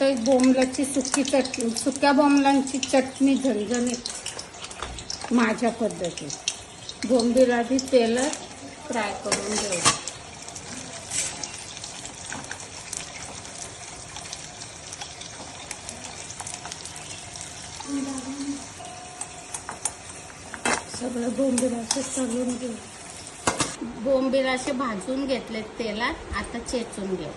बनवतोय बोंबलाची सुकी चटणी सुक्या बोंबलांची चटणी झणझणीत. माझ्या पद्धतीत. बोंबील आधी तेलात फ्राय करून घेऊ. सगळं बोंबील असे तळून घेऊ. बोंबील असे भाजून घेतले तेलात. आता चेचून घेऊ.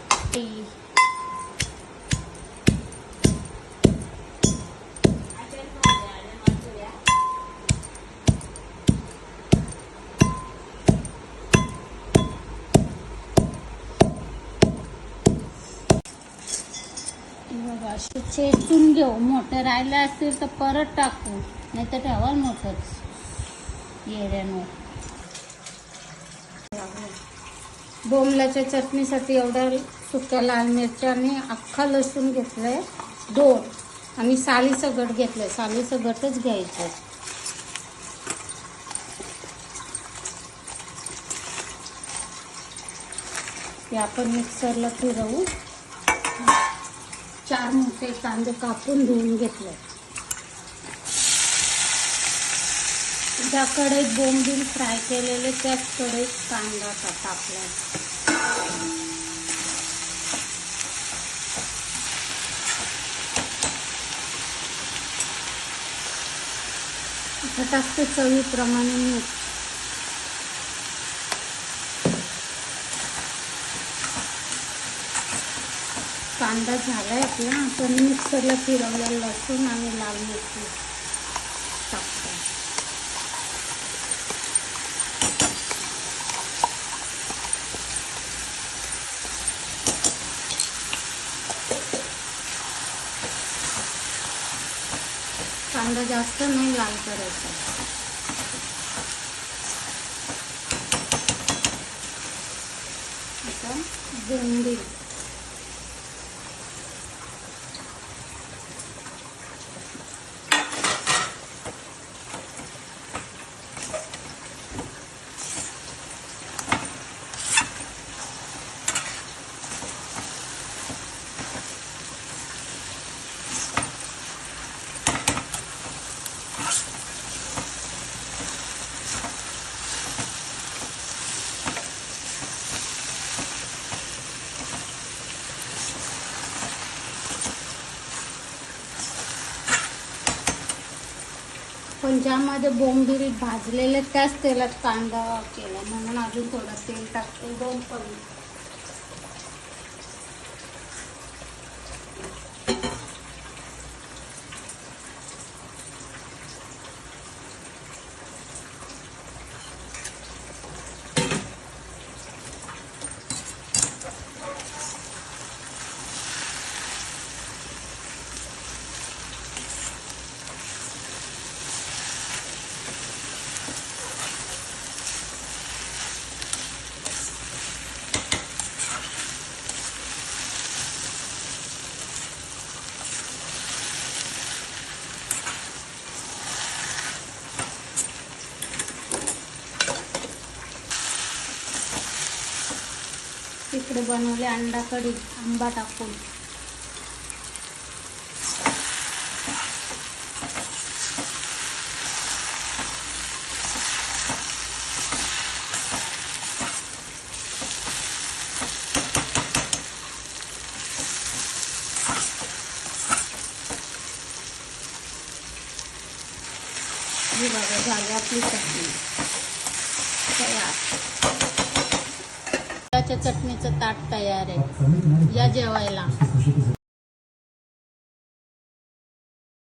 अशी असे चेचून घेऊ मोठं राहिलं असतील तर परत टाकू. नाही तर ठेवाल मोठंच. येऱ्यांवर बोंबलाच्या चटणीसाठी एवढ्या सुक्या लाल मिरच्या आणि अख्खा लसूण घेतलाय दोन. आणि सालीचं गट घेतलंय. सालीचं गटच घ्यायचं. ते आपण मिक्सरला फिरवू. चार मोठे कांदे कापून धुवून घेतले. ज्या कढईत बोंबील फ्राय केलेले त्याच कढईत कांदा टाकला आता टाकते चवीप्रमाणे मीठ. कांदा झाला आहे आपला. आपण मिक्सरला फिरवलेला लसूण आणि लाल मिरची. टाकतो. कांदा जास्त नाही लाल करायचा. आता बोंबील पण ज्यामध्ये बोंबील भाजलेले त्याच तेलात कांदा केला. म्हणून अजून थोडं तेल टाकते. दोन पण इकडे बनवले अंडा कढी आंबा टाकून. ही बघा झाली आपली चटणी. तयार. तांदळाच्या चटणीचं ताट तयार आहे. या जेवायला.